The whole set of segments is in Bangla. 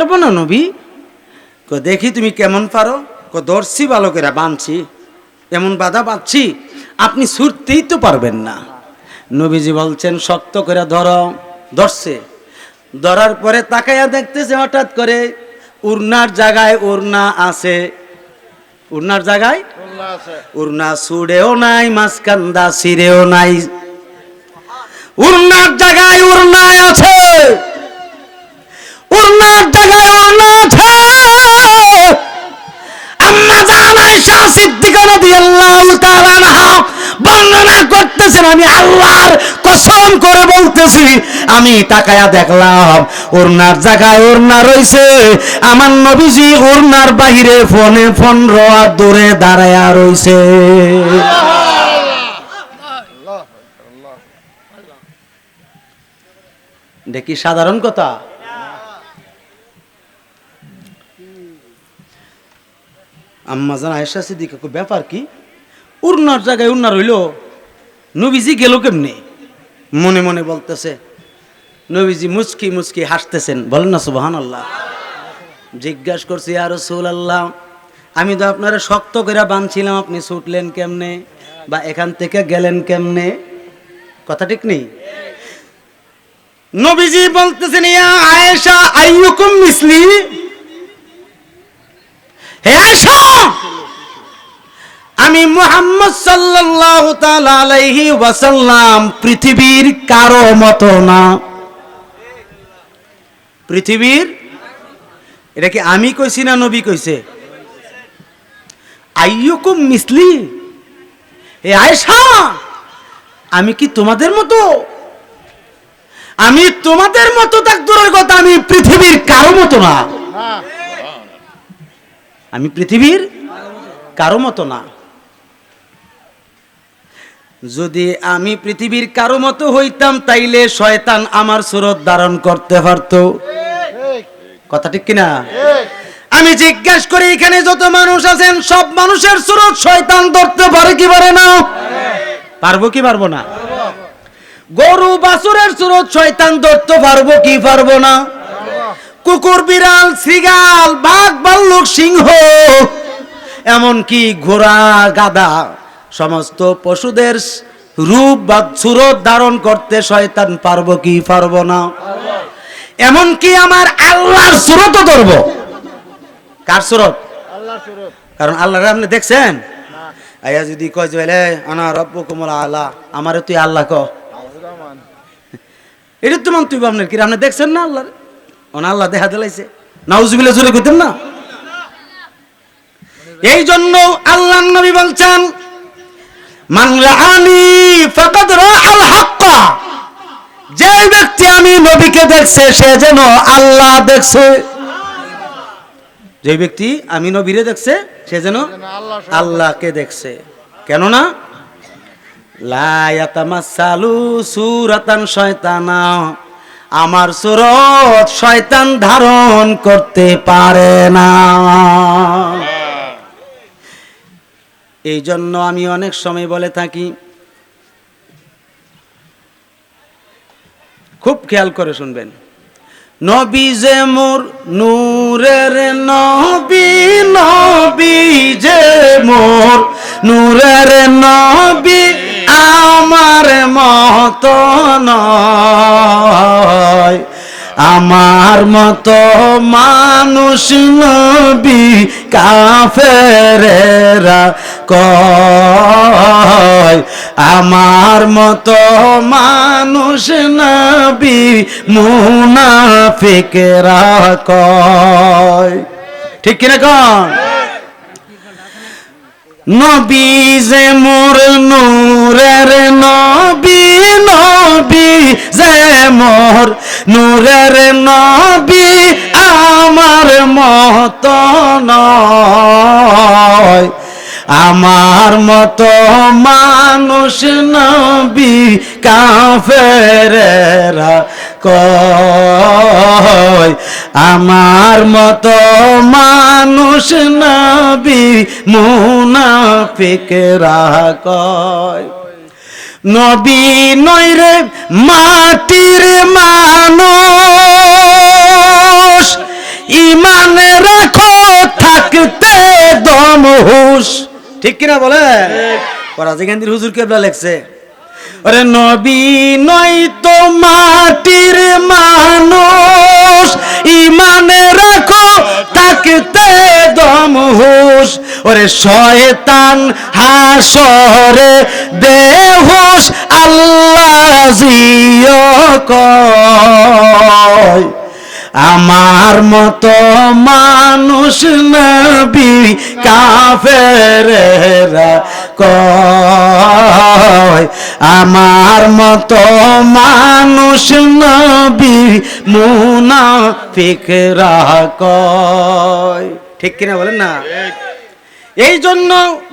পারব না নবী? কো দেখি তুমি কেমন পারো? কো ধরছি বালকেরা বাঁধছি। এমন বাধা বাঁধছি আপনি ছুটতেই তো পারবেন না। নবীজি বলছেন শক্ত করে ধরো ধরছে ধরার পরে তাকাইয়া দেখতেছে হঠাৎ করে উড়নার জায়গায় উড়না আছে। উড়নার জায়গায়? উড়না সুড়েও নাই মাঝকান্দা সিরেও নাই। উড়নার জায়গায় উড়নায় আছে। উড়নার জায়গায় আছে আম্মা জান আয়েশা সিদ্দিকা রাদিয়াল্লাহু তাআলা বর্ণনা করতেছেন আমি আল্লাহর কসম করে বলতেছি আমি তাকায়া দেখলাম ওরনার জায়গায় ওরনা রইছে। আমার নবীজি ওরনার বাইরে ফোনে ফোন রোয়া দূরে দাঁড়ায়া রইছে। দেখি সাধারণ কথা। আম্মা জান আয়েশা সিদ্দিকা ব্যাপার কি? উড়নার জায়গায় উড়না রইল, নবীজি গেল কেমনে? মনে মনে বলতেছে, নবীজি মুচকি মুচকি হাসতেছেন, বলেন না সুবাহান আল্লাহ জিজ্ঞাসা করছি আর রসুল আল্লাহ আমি তো আপনারা শক্ত করে বাঁধছিলাম আপনি ছুটলেন কেমনে? বা এখান থেকে গেলেন কেমনে? কথা ঠিক নেই? নবীজি বলতেছেন, ইয়া আয়েশা, আইয়ুকুম মিসলি হে আয়েশা আমি মুহাম্মদ সাল্লাল্লাহু তাআলা আলাইহি ওয়াসাল্লাম পৃথিবীর কারও মতো না। পৃথিবীর? এটা কি আমি কইছি না নবী কইছে? আইয়ুকুম মিসলি। হে আয়েশা আমি কি তোমাদের মতো? আমি তোমাদের মতো তাক কথা আমি পৃথিবীর কারও মতো না। আমি পৃথিবীর কারও মতো না। যদি আমি পৃথিবীর কারও মতো হইতাম, তাইলে শয়তান আমার সুরত ধারণ করতে পারত। কথা ঠিক কিনা? আমি জিজ্ঞাসা করি, এখানে যত মানুষ আছেন, সব মানুষের সুরত শয়তান ধরতে পারে কি পারে না? পারব কি পারব না? গরু, বাছুরের সুরত শয়তান ধরতে পারব কি পারব না? কুকুর বিড়াল শ্রীগাল বাঘ ভাল্লুক সিংহ এমনকি ঘোড়া গাদা সমস্ত পশুদের রূপ বা সুরত ধারণ করতে শয়তান পারব কি পারব না। এমনকি আমার আল্লাহর সুরতও ধরবো। কার সুরত? কারণ আল্লাহর আপনি দেখছেন? আয়া যদি কয় যে "এলে, আনা রব্ব কুমলা আল্লাহ আমারে তুই আল্লাহ ক এটা তো মান তুই আপনার কি? আপনি দেখছেন না আল্লাহ আল্লাহ দেখা দিলাইছে। নাউজুবিল্লাহ জোরে কইতেন না? এই জন্য আল্লাহ নবী বলছেন রাআনি ফাকাদ রাআল হাক্কা। যে ব্যক্তি আমি নবীকে দেখছে, সে যেন আল্লাহ দেখছে। যে ব্যক্তি আমি নবীরে দেখছে, সে যেন আল্লাহকে দেখছে। কেননা লায়াতামাসালু সুরাতান শয়তানা। আমার সুরত শয়তান ধারণ করতে পারে না। এই জন্য আমি অনেক সময় বলে থাকি, খুব খেয়াল করে শুনবেন। নবী যে মোর নূরের নবী নবী যে মোর নূরের নবী আমার মত নয়। আমার মতো মানুষ নবী কাফেরেরা কয়, আমার মতো মানুষ নবী মুনাফিকেরা কয়। ঠিক কিনা কন? নবী যে মোর নূরের নবী নবী যে মোর নূরের নবী, আমার মত নয়। আমার মতো মানুষ নবী, কাফেরেরা কয় আমার মতো মানুষ নবী মুনাফিকরা কয় নবী নইরে মাটির মানুষ ইমান রাখো থাকতে দম হুশ ঠিক কিনা বলে রাজীকান্দির হুজুর কেবলা লেখছে। ওরে নবী নয় তো মাটির মানুষ। ইমানে রাখো থাকতে দম হুশ। ওরে শয়তান, হাসরে বেহুশ, আল্লাহ কয়। আমার মতো মানুষ নবী, কাফেরেরা কয় আমার মতো মানুষ নবী মুনাফিকরা কয়। ঠিক কিনা বলেন না? এই জন্য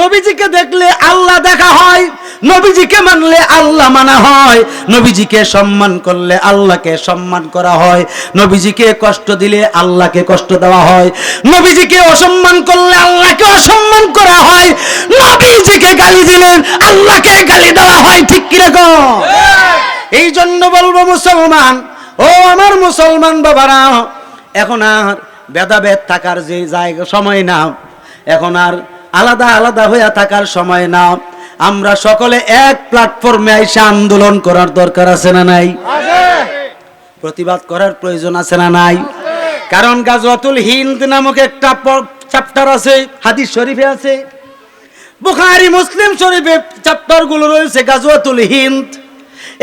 নবীজিকে দেখলে আল্লাহ দেখা হয়, নবীজিকে মানলে আল্লাহ মানা হয়, নবীজিকে সম্মান করলে আল্লাহকে সম্মান করা হয়, নবীজিকে কষ্ট দিলে আল্লাহকে কষ্ট দেওয়া হয়, নবীজিকে অসম্মান করলে আল্লাহকে অসম্মান করা হয়, নবীজিকে গালি দিলে আল্লাহকে গালি দেওয়া হয়, ঠিক কীরকম এই জন্য বলব মুসলমান, ও আমার মুসলমান বাবারা, এখন আর ভেদাভেদ থাকার যে জায়গা, সময় না। এখন আর আলাদা আলাদা হইয়া থাকার সময় না। আমরা সকলে এক প্ল্যাটফর্মে এসে আন্দোলন করার দরকার আছে না নাই? প্রতিবাদ করার প্রয়োজন আছে না নাই? কারণ গাজওয়াতুল হিন্দ নামক একটা চ্যাপ্টার আছে, হাদিস শরীফে আছে। বুখারি, মুসলিম শরীফে চ্যাপ্টারগুলো রয়েছে গাজওয়াতুল হিন্দ।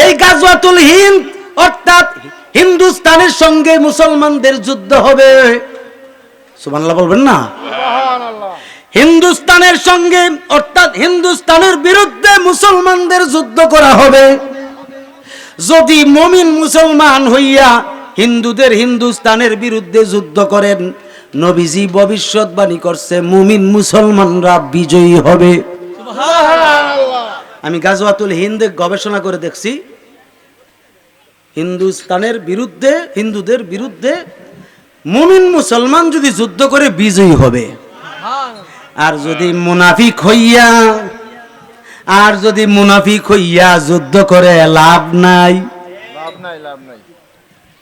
এই গাজওয়াতুল হিন্দ অর্থাৎ হিন্দুস্তানের সঙ্গে মুসলমানদের যুদ্ধ হবে। সুবহানাল্লাহ বলবেন না? হিন্দুস্তানের সঙ্গে অর্থাৎ হিন্দুস্তানের বিরুদ্ধে মুসলমানদের যুদ্ধ করা হবে। যদি মমিন মুসলমান হইয়া হিন্দুদের হিন্দুস্তানের বিরুদ্ধে যুদ্ধ করেন নবীজি ভবিষ্যৎবাণী করছে মুমিন মুসলমানরা বিজয়ী হবে। আমি গাজওয়াতুল হিন্দে গবেষণা করে দেখছি হিন্দুস্তানের বিরুদ্ধে হিন্দুদের বিরুদ্ধে মুমিন মুসলমান যদি যুদ্ধ করে বিজয়ী হবে। আর যদি মুনাফিক হইয়া, আর যদি মুনাফিক হইয়া যুদ্ধ করে লাভ নাই।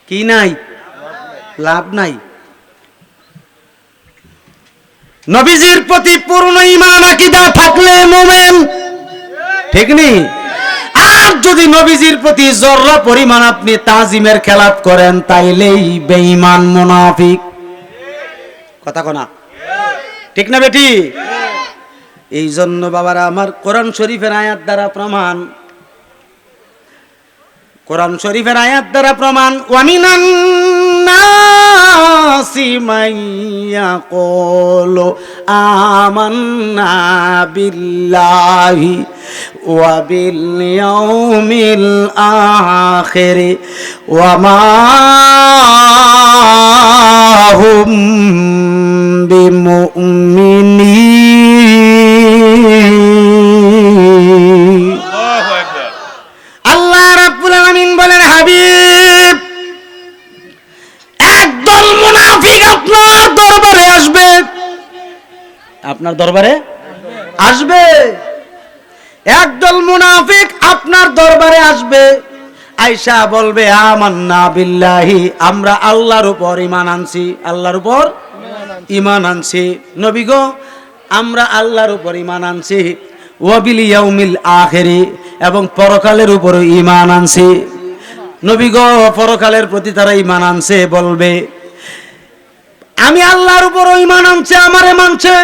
কি নাই? লাভ নাই। নবীজির প্রতি পূর্ণ ইমান আকিদা থাকলে মোমেন, ঠিক নেই আর যদি নবীজির প্রতি জর্রা পরিমাণ আপনি তাজিমের খেলাপ করেন, তাইলেই বেঈমান মুনাফিক। কথা কনা ঠিক না বেটি? এই জন্য বাবারা, আমার কোরআন শরীফের আয়াত দ্বারা প্রমাণ। কোরআন শরীফের আয়াত দ্বারা প্রমাণ ওয়ামিনান নাসি মাইয়া কলো আমান্না বিল্লাহি ওয়া বিল ইয়াউমিল আখির ওয়া মা হুম বিমুমিনিন আল্লাহ রাব্বুল আপনার দরবারে আসবে। আপনার দরবারে? আসবে। একদল মুনাফিক আপনার দরবারে আসবে। আয়সা বলবে আমান্না বিল্লাহি আমরা আল্লাহর উপর ইমান আনছি। আল্লাহর উপর ইমান আনছি। নবী গো আমরা আল্লাহর উপর ইমান আনছি। ওয়াবিল ইয়াউমিল আখিরি এবং পরকালের উপর ইমান আনছি। নবী গো পরকালের প্রতি তারা ইমান আনছে বলবে আমি আল্লাহর উপর ইমান আনছে, আমারে মানছে।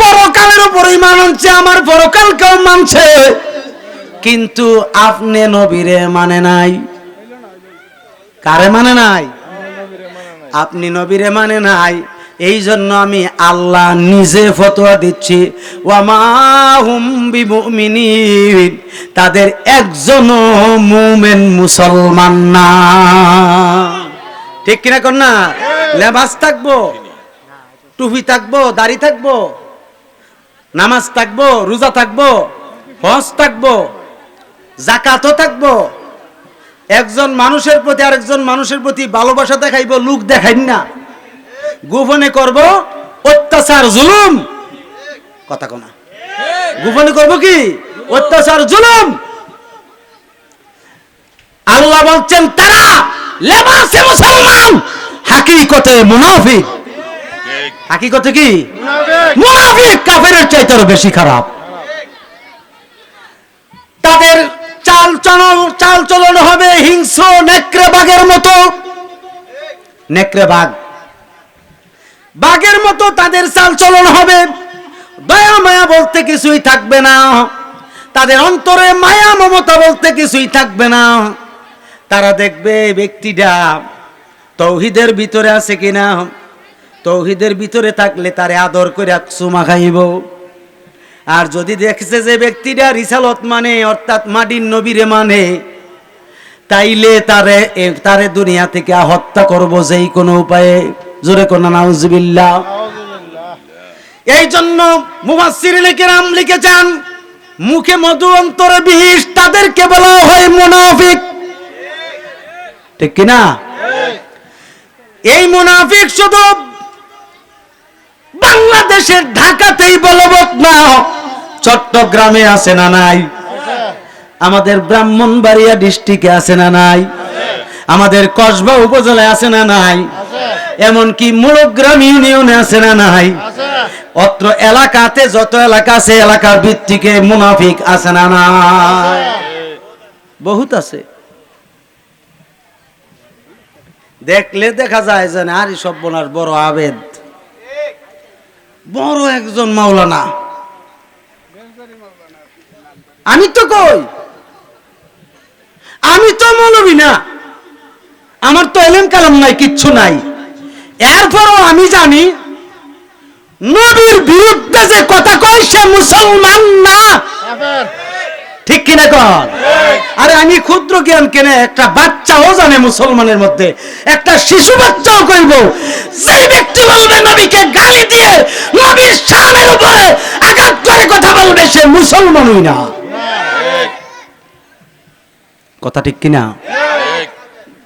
পরকালের উপর ইমান আনছে, আমার পরকালকেও মানছে। কিন্তু আপনি নবীরে মানে নাই। কারে মানে নাই? আপনি নবীরে মানে নাই। এই জন্য আমি আল্লাহ নিজে ফতোয়া দিচ্ছি। তাদের একজন মুমেন মুসলমান না। ঠিক কিনা না লেবাস থাকব, টুপি থাকব, দাড়ি থাকব, নামাজ থাকব, রোজা থাকব, হজ থাকব জাকাতও থাকব। একজন মানুষের প্রতি আরেকজন মানুষের প্রতি ভালোবাসা দেখাইব, লুক দেখাই না। গোপনে করব অত্যাচার, জুলুম। কথা কোনা গোপনে করব কি? অত্যাচার, জুলুম। আল্লাহ বলছেন, তারা লেবাসে মুসলমান। হাকিকতে মুনাফিক। হাকিকতে কি? মুনাফিক কাফেরের চাইতে আরও বেশি খারাপ। তাদের চাল চলন চাল চলন হবে হিংস্র নেকড়ে বাঘের মতো। নেকড়ে বাঘ। বাঘের মতো তাদের চাল চলন হবে। দয়া মায়া বলতে কিছুই থাকবে না। তাদের অন্তরে মায়া মমতা বলতে কিছুই থাকবে না। তারা দেখবে ব্যক্তিটা তৌহিদের ভিতরে আছে কিনা? তৌহিদের ভিতরে থাকলে তারে আদর করে চুমা খাইব। আর যদি দেখছে যে ব্যক্তিটা রিসালত মানে অর্থাৎ মাটির নবীরে মানে তাইলে তারে তারে দুনিয়া থেকে হত্যা করব যেই কোনো উপায়ে। জোরে কোন নাউজুবিল্লাহ। এই জন্য মুফাসসির লিখেরাম লিখেছেন, মুখে মধু অন্তরে বিষ তাদেরকে বলা হয় মুনাফিক। ঠিক কি না এই মুনাফিক শুধু বাংলাদেশের ঢাকাতেই বলবৎ না, চট্টগ্রামে আছে না নাই? আমাদের ব্রাহ্মণবাড়িয়া ডিস্ট্রিক্টে আছে না নাই? আমাদের কসবা উপজেলায় আছে না নাই? এমনকি মুড়গ্রাম ইউনিয়নে আছে না নাই? অত্র এলাকাতে যত এলাকা আছে, এলাকার ভিত্তিকে মুনাফিক আছে না নাই? বহুত আছে। দেখলে দেখা যায় যে আর সব বোনার বড় আবেদ। বড় একজন মাওলানা। আমি তো কই? আমি তো মৌলবি না। আমার তো এলেম কালাম নাই কিচ্ছু নাই। এরপরও আমি জানি নবীর বিরুদ্ধে যে কথা কয় সে মুসলমান না। ঠিক কিনা কর আরে আমি ক্ষুদ্র জ্ঞান কেনে একটা বাচ্চাও জানে মুসলমানের মধ্যে। একটা শিশু বাচ্চাও কইব যে ব্যক্তি বলবে নবীকে গালি দিয়ে নবীর শানের উপরে আঘাত করে কথা বলবে সে মুসলমানই না। কথা ঠিক কিনা? ঠিক।